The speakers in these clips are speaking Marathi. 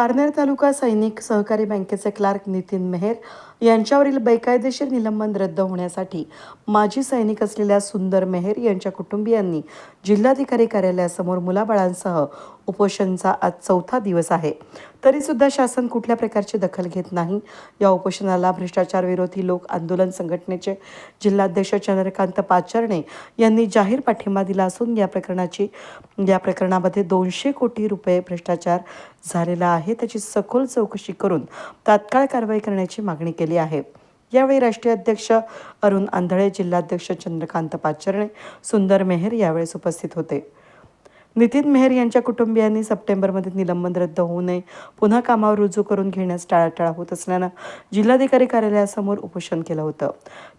पारनेर तालुका सैनिक सहकारी बँकेचे क्लार्क नितीन मेहेर यांच्यावरील बेकायदेशीर निलंबन रद्द होण्यासाठी माजी सैनिक असलेल्या सुंदर मेहेर यांच्या कुटुंबियांनी जिल्हाधिकारी कार्यालयासमोर मुलाबाळांसह उपोषणचा आज चौथा दिवस आहे. तरीसुद्धा शासन कुठल्या प्रकारची दखल घेत नाही. या उपोषणाला भ्रष्टाचार विरोधी लोक आंदोलन संघटनेचे जिल्हाध्यक्ष चंद्रकांत पाचरणे यांनी जाहीर पाठिंबा दिला असून या प्रकरणाची या प्रकरणामध्ये दोनशे कोटी रुपये भ्रष्टाचार झालेला आहे. त्याची सखोल चौकशी करून तात्काळ कारवाई करण्याची मागणी केली आहे. यावेळी राष्ट्रीय अध्यक्ष अरुण आंधळे जिल्हाध्यक्ष चंद्रकांत पाचरणे सुंदर मेहेर यावेळेस उपस्थित होते. नितीन मेहर यांच्या कुटुंबियांनी सप्टेंबरमध्ये निलंबन रद्द होऊ नये. पुन्हा कामावर रुजू करून घेण्यास टाळाटाळ होत असल्यानं जिल्हाधिकारी कार्यालयासमोर उपोषण केलं होतं.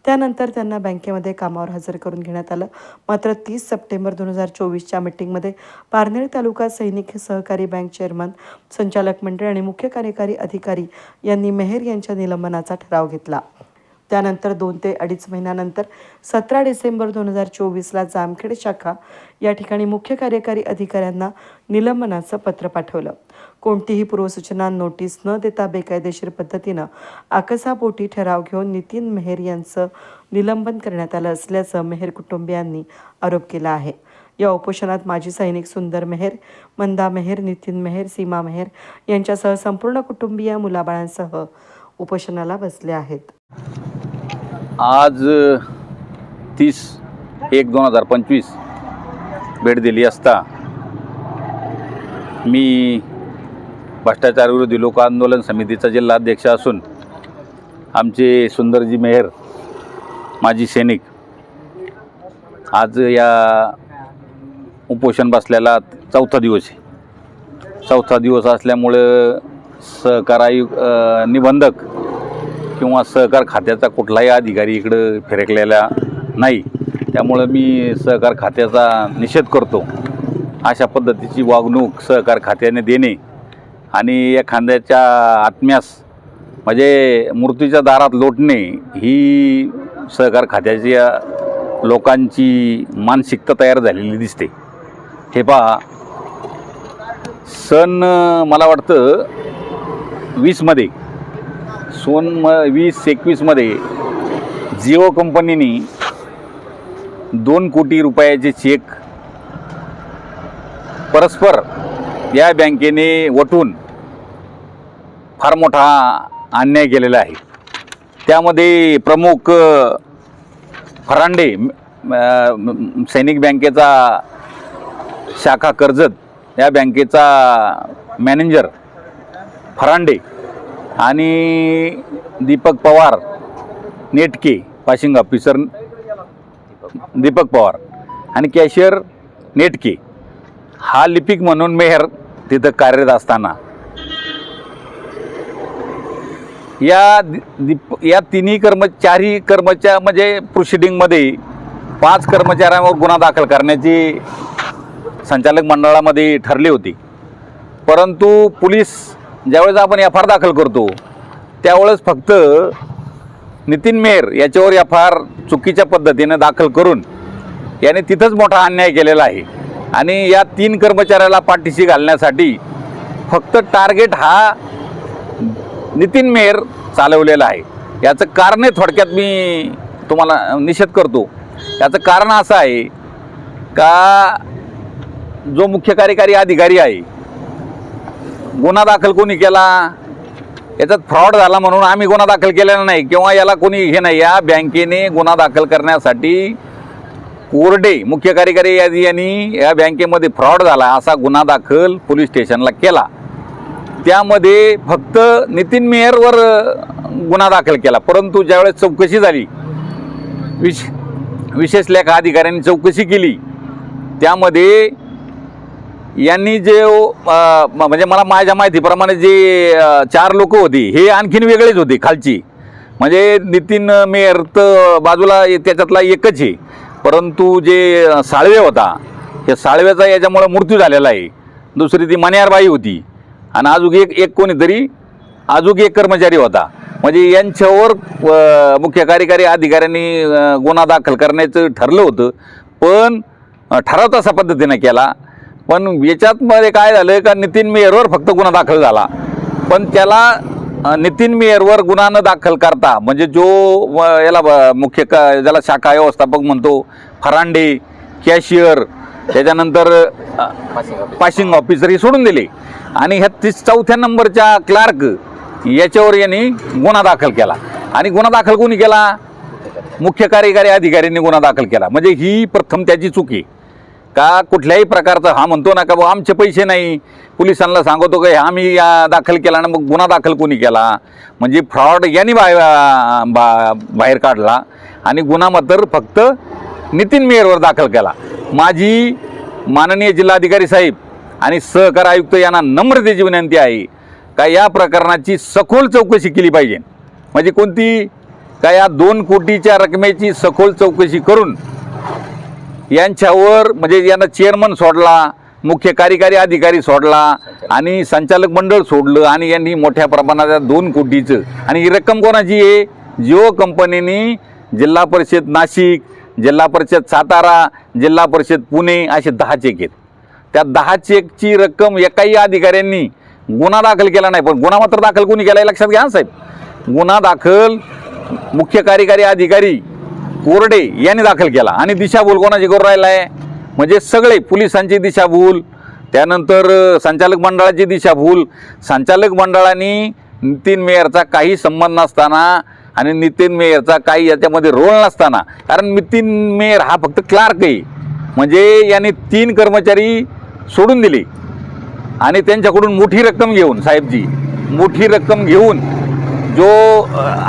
त्यानंतर त्यांना बँकेमध्ये कामावर हजर करून घेण्यात आलं. मात्र तीस सप्टेंबर दोन हजार चोवीसच्या मिटिंगमध्ये पारनेर तालुका सैनिक सहकारी बँक चेअरमन संचालक मंडळ आणि मुख्य कार्यकारी अधिकारी यांनी मेहर यांच्या निलंबनाचा ठराव घेतला. त्यानंतर दोन ते अडीच महिन्यानंतर सतरा डिसेंबर दोन हजार चोवीसला जामखेड शाखा या ठिकाणी मुख्य कार्यकारी अधिकाऱ्यांना निलंबनाचं पत्र पाठवलं. कोणतीही पूर्वसूचना नोटीस न देता बेकायदेशीर पद्धतीनं आकसापोटी ठराव घेऊन नितीन मेहर यांचं निलंबन करण्यात आलं असल्याचं मेहर कुटुंबियांनी आरोप केला आहे. या उपोषणात माजी सैनिक सुंदर मेहर मंदा मेहर नितीन मेहर सीमा मेहर यांच्यासह संपूर्ण कुटुंबीय मुलाबाळांसह उपोषणाला बसले आहेत. आज तीस एक दोन हजार पंचवीस भेट दिली असता मी भ्रष्टाचार विरोधी लोक आंदोलन समितीचा जिल्हाध्यक्ष असून आमचे सुंदरजी मेहर माजी सैनिक आज या उपोषण बसलेला चौथा दिवस आहे. चौथा दिवस असल्यामुळं सहकारायु निबंधक किंवा सहकार खात्याचा कुठलाही अधिकारी इकडं फिरकलेला नाही. त्यामुळं मी सहकार खात्याचा निषेध करतो. अशा पद्धतीची वागणूक सहकार खात्याने देणे आणि एखाद्याच्या आत्म्यास म्हणजे मूर्तीच्या दारात लोटणे ही सहकार खात्याच्या लोकांची मानसिकता तयार झालेली दिसते. हे पहा. सन मला वाटतं वीसमध्ये सोन म वीस एकवीसमध्ये जिओ कंपनीने दोन कोटी रुपयाचे चेक परस्पर या बँकेने वटून फार मोठा अन्याय केलेला आहे. त्यामध्ये प्रमुख फरांडे सैनिक बँकेचा शाखा कर्जत या बँकेचा मॅनेजर फरांडे आणि दीपक पवार नेटके पाशिंग ऑफिसर दीपक पवार आणि कॅशियर नेटके. हा लिपिक म्हणून मेहर तिथं कार्यरत असताना. या दि- दीप या तिन्ही कर्मचारी कर्मचारी म्हणजे प्रोसिडिंगमध्ये पाच कर्मचाऱ्यांवर गुन्हा दाखल करण्याची संचालक मंडळामध्ये ठरली होती. परंतु पोलीस ज्यावेळेस आपण एफ आर दाखल करतो त्यावेळेस फक्त नितीन मेहर याच्यावर एफ आर चुकीच्या पद्धतीनं दाखल करून याने तिथंच मोठा अन्याय केलेला आहे. आणि या तीन कर्मचाऱ्याला पाठीशी घालण्यासाठी फक्त टार्गेट हा नितीन मेहर चालवलेला आहे. याचं कारण थोडक्यात मी तुम्हाला निषेध करतो. याचं कारण असं आहे का जो मुख्य कार्यकारी अधिकारी आहे गुन्हा दाखल कोणी केला? याच्यात फ्रॉड झाला म्हणून आम्ही गुन्हा दाखल केलेला नाही. किंवा याला कोणी हे नाही या बँकेने गुन्हा दाखल करण्यासाठी कोरडे मुख्य कार्यकारी यादी यांनी या बँकेमध्ये फ्रॉड झाला असा गुन्हा दाखल पोलीस स्टेशनला केला. त्यामध्ये फक्त नितीन मेहरवर गुन्हा दाखल केला. परंतु ज्यावेळेस चौकशी झाली विश विशेष लेखा अधिकाऱ्यांनी चौकशी केली त्यामध्ये यांनी जे म्हणजे मला माझ्या माहितीप्रमाणे जे चार लोक होती हे आणखीन वेगळेच होते खालची. म्हणजे नितीन मेयर तर बाजूला त्याच्यातला एकच आहे. परंतु जे साळवे होता त्या साळव्याचा याच्यामुळं मृत्यू झालेला आहे. दुसरी ती मण्यारबाई होती. आणि अजून एक एक कोणीतरी अजून एक कर्मचारी होता. म्हणजे यांच्यावर मुख्य कार्यकारी अधिकाऱ्यांनी गुन्हा दाखल करण्याचं ठरलं होतं. पण ठराव तसा पद्धतीनं केला. पण याच्यात मध्ये काय झालं का नितीन मेयरवर फक्त गुन्हा दाखल झाला. पण त्याला नितीन मेयरवर गुन्हा न दाखल करता म्हणजे जो व, याला ब- मुख्य का ज्याला शाखा व्यवस्थापक म्हणतो फरांडे कॅशियर त्याच्यानंतर पासिंग ऑफिसर हे सोडून दिले. आणि ह्या तीस चौथ्या नंबरच्या क्लार्क याच्यावर यांनी गुन्हा दाखल केला. आणि गुन्हा दाखल कोणी केला? मुख्य कार्यकारी अधिकाऱ्यांनी गुन्हा दाखल केला. म्हणजे ही प्रथम त्याची चूक आहे. का कुठल्याही प्रकारचा हा म्हणतो ना का बुवा आमचे पैसे नाही. पोलिसांना सांगतो का आम्ही या दाखल केला ना मग गुन्हा दाखल कोणी केला? म्हणजे फ्रॉड यांनी बाहेर बा बाहेर काढला आणि गुन्हा मात्र फक्त नितीन मेयरवर दाखल केला. माझी माननीय जिल्हाधिकारी साहेब आणि सहकार आयुक्त यांना नम्रतेची विनंती आहे का या प्रकरणाची सखोल चौकशी केली पाहिजे. म्हणजे कोणती? का या दोन कोटीच्या रकमेची सखोल चौकशी करून यांच्यावर म्हणजे यांना चेअरमन सोडला मुख्य कार्यकारी अधिकारी सोडला आणि संचालक मंडळ सोडलं आणि यांनी मोठ्या प्रमाणात दोन कोटीचं. आणि ही रक्कम कोणाची आहे? जिओ कंपनीने जिल्हा परिषद नाशिक जिल्हा परिषद सातारा जिल्हा परिषद पुणे असे दहा चेक आहेत. त्या दहा चेकची रक्कम एकाही अधिकाऱ्यांनी गुन्हा दाखल केला नाही पण गुन्हा मात्र दाखल कोणी केला आहे लक्षात घ्या साहेब. गुन्हा दाखल मुख्य कार्यकारी अधिकारी कोरडे यांनी दाखल केला. आणि दिशाभूल कोणाची करून राहिला आहे म्हणजे सगळे पोलिसांची दिशाभूल त्यानंतर संचालक मंडळाची दिशाभूल. संचालक मंडळाने नितीन मेयरचा काही संबंध नसताना आणि नितीन मेयरचा काही याच्यामध्ये रोल नसताना. कारण नितीन मेयर हा फक्त क्लार्क आहे. म्हणजे यांनी तीन कर्मचारी सोडून दिले. आणि त्यांच्याकडून मोठी रक्कम घेऊन साहेबजी मोठी रक्कम घेऊन जो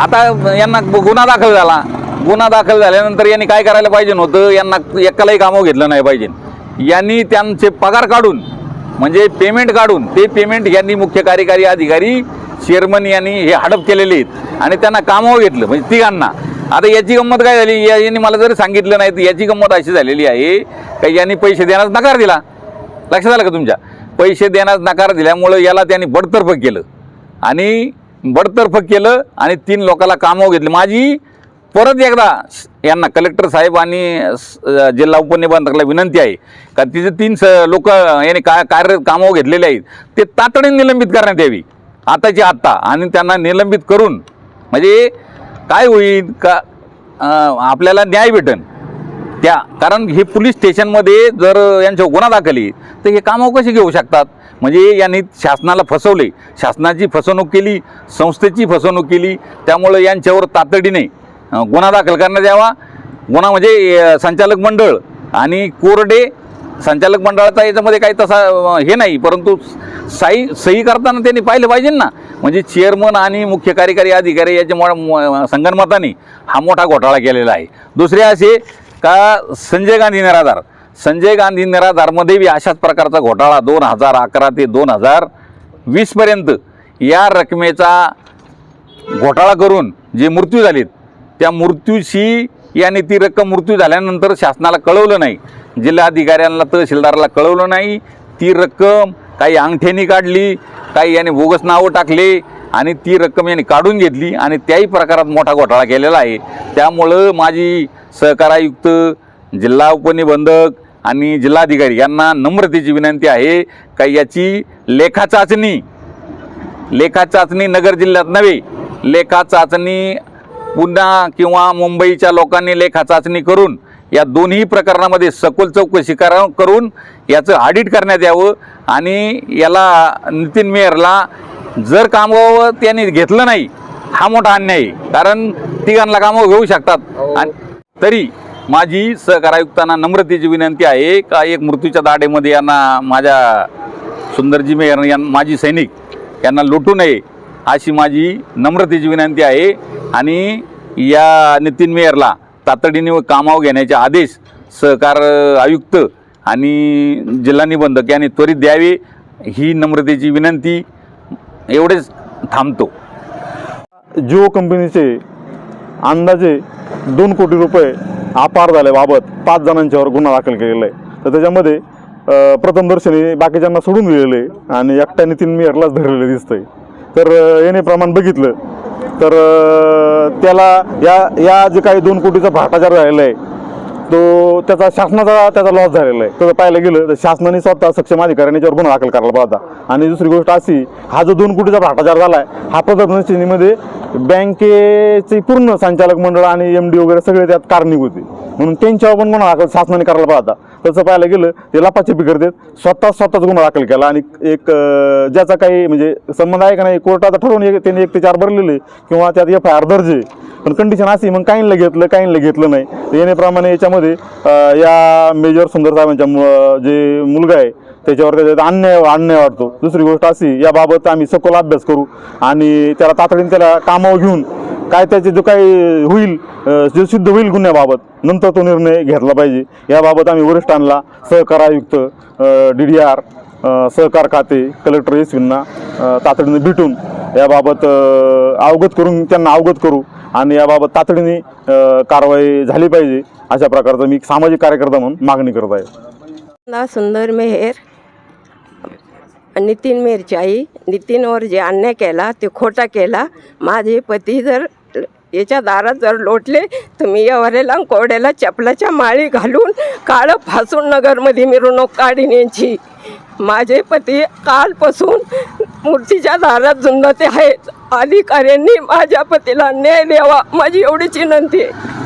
आता यांना गुन्हा दाखल झाला. गुन्हा दाखल झाल्यानंतर यांनी काय करायला पाहिजे नव्हतं? यांना एकालाही कामं घेतलं नाही पाहिजे. यांनी त्यांचे पगार काढून म्हणजे पेमेंट काढून ते पेमेंट यांनी मुख्य कार्यकारी अधिकारी चेअरमन यांनी हे हडप केलेले आहेत आणि त्यांना कामावर घेतलं म्हणजे तिघांना. आता याची गंमत काय झाली? या- यांनी मला जरी सांगितलं नाही तर याची गंमत अशी झालेली आहे का यांनी पैसे देण्यास नकार दिला? लक्षात आलं का तुमच्या? पैसे देण्यास नकार दिल्यामुळं याला त्यांनी बडतर्फ केलं. आणि बडतर्फ केलं आणि तीन लोकाला कामावर घेतलं. माझी परत एकदा यांना कलेक्टर साहेब आणि जिल्हा उपनिबंधकाला विनंती आहे. का तिचे तीन स लोक यांनी काय कार्य कामावर घेतलेले आहेत. ते तातडीने निलंबित करण्यात यावी. आताची आत्ता. आणि त्यांना निलंबित करून म्हणजे काय होईल का आपल्याला न्याय भेटन. त्या कारण हे पोलीस स्टेशनमध्ये जर यांच्यावर गुन्हा दाखली तर हे कामं कशी घेऊ शकतात? म्हणजे यांनी शासनाला फसवले. शासनाची फसवणूक केली संस्थेची फसवणूक केली. त्यामुळं यांच्यावर तातडीने गुन्हा दाखल करण्यात यावा. गुन्हा म्हणजे संचालक मंडळ आणि कोरडे संचालक मंडळाचा याच्यामध्ये काही तसा हे नाही परंतु साई सही करताना त्यांनी पाहिलं पाहिजे ना. म्हणजे चेअरमन आणि मुख्य कार्यकारी अधिकारी याच्यामुळे म- संगणमताने हा मोठा घोटाळा केलेला आहे. दुसरे असे का संजय गांधी निराधार. संजय गांधी निराधारमध्ये बी अशाच प्रकारचा घोटाळा दोन हजार अकरा ते दोन हजार वीसपर्यंत या रकमेचा घोटाळा करून जे मृत्यू झालेत त्या मृत्यूशी याने ती रक्कम मृत्यू झाल्यानंतर शासनाला कळवलं नाही. जिल्हाधिकाऱ्यांना तहसीलदाराला कळवलं नाही. ती रक्कम काही अंगठ्यानी काढली काही याने बोगस नावं टाकले आणि ती रक्कम याने काढून घेतली आणि त्याही प्रकारात मोठा घोटाळा केलेला आहे. त्यामुळं माझी सहकार आयुक्त जिल्हा उपनिबंधक आणि जिल्हाधिकारी यांना नम्रतेची विनंती आहे. का याची लेखा चाचणी लेखा चाचणी नगर जिल्ह्यात नव्हे लेखा चाचणी पुन्हा किंवा मुंबईच्या लोकांनी लेखा चाचणी करून या दोन्ही प्रकरणामध्ये सखोल चौकशी करा करून याचं ऑडिट करण्यात यावं आणि याला नितीन मेयरला जर कामावर त्यांनी घेतलं नाही हा मोठा अन्याय. कारण तिघांना कामावर घेऊ शकतात. आणि तरी माझी सहकार आयुक्तांना नम्रतेची विनंती आहे का एक मृत्यूच्या दाढेमध्ये यांना माझ्या सुंदरजी मेयर यां माजी सैनिक यांना लुटू नये. अशी माझी नम्रतेची विनंती आहे. आणि या नितीन मेयरला तातडीने कामावर घेण्याचे आदेश सहकार आयुक्त आणि जिल्हा निबंधक यांनी त्वरित द्यावे ही नम्रतेची विनंती एवढेच थांबतो. जिओ कंपनीचे अंदाजे दोन कोटी रुपये अपार झाल्याबाबत पाच जणांच्यावर गुन्हा दाखल केलेला आहे. तर त्याच्यामध्ये प्रथमदर्शनी बाकीच्यांना सोडून दिलेलं आहे आणि एकट्या नितीन मेयरलाच धरलेलं दिसतंय. तर येणे प्रमाण बघितलं. तर त्याला या या जे काही दोन कोटीचा भ्रष्टाचार झालेला आहे तो त्याचा शासनाचा त्याचा लॉस झालेला आहे. तसं पाहायला गेलं तर शासनाने स्वतः सक्षम अधिकाऱ्याने याच्यावर गुन्हा दाखल करायला पाहता आणि दुसरी गोष्ट अशी हा जो दोन कोटीचा भ्रष्टाचार झाला आहे हा प्रदर्शनीमध्ये बँकेचे पूर्ण संचालक मंडळ आणि एम डी वगैरे सगळे त्यात कारणीभूत आहे म्हणून त्यांच्यावर पण गुन्हा दाखल शासनाने करायला पाहता तसं पाहायला गेलं ते लपाछपी करतात. स्वतः स्वतःच गुन्हा दाखल केला आणि एक ज्याचा काही म्हणजे संबंध आहे का नाही कोर्टात ठरवून एक- त्यांनी एक ते चार भरलेले किंवा त्यात एफ आय आर दर्जे. पण कंडिशन अशी मग काहींना घेतलं काहींना घेतलं नाही. येण्याप्रमाणे याच्यामध्ये या मेजर सुंदर साहेबांच्या जे मुलगा आहे त्याच्यावर त्याच्यात अन्याय अन्याय वाटतो दुसरी गोष्ट अशी याबाबत आम्ही सखोल अभ्यास करू आणि त्याला तातडीने त्याला कामावर घेऊन काय त्याचे जो काही होईल जे सिद्ध होईल गुन्ह्याबाबत नंतर तो निर्णय घेतला पाहिजे. याबाबत आम्ही वरिष्ठांना सहकार आयुक्त डी डी आर सहकार खाते कलेक्टर एस तातडीने भेटून याबाबत अवगत करून त्यांना अवगत करू आणि याबाबत तातडीने कारवाई झाली पाहिजे. अशा प्रकारचं मी सामाजिक कार्यकर्ता म्हणून मागणी करत आहे. ना सुंदर मेहेर नितीन मेहरची आई. नितीनवर जे अन्याय केला ते खोटा केला. माझे पती जर याच्या दारात जर लोटले तर मी या कोड्याला चपलाच्या माळी घालून काळं फासून नगरमध्ये मिरवणूक काढीन यांची माझे पती कालपासून मूर्तीच्या दारात झुंजते आहेत. अधिकाऱ्यांनी माझ्या पतीला न्याय द्यावा माझी एवढीच विनंती आहे.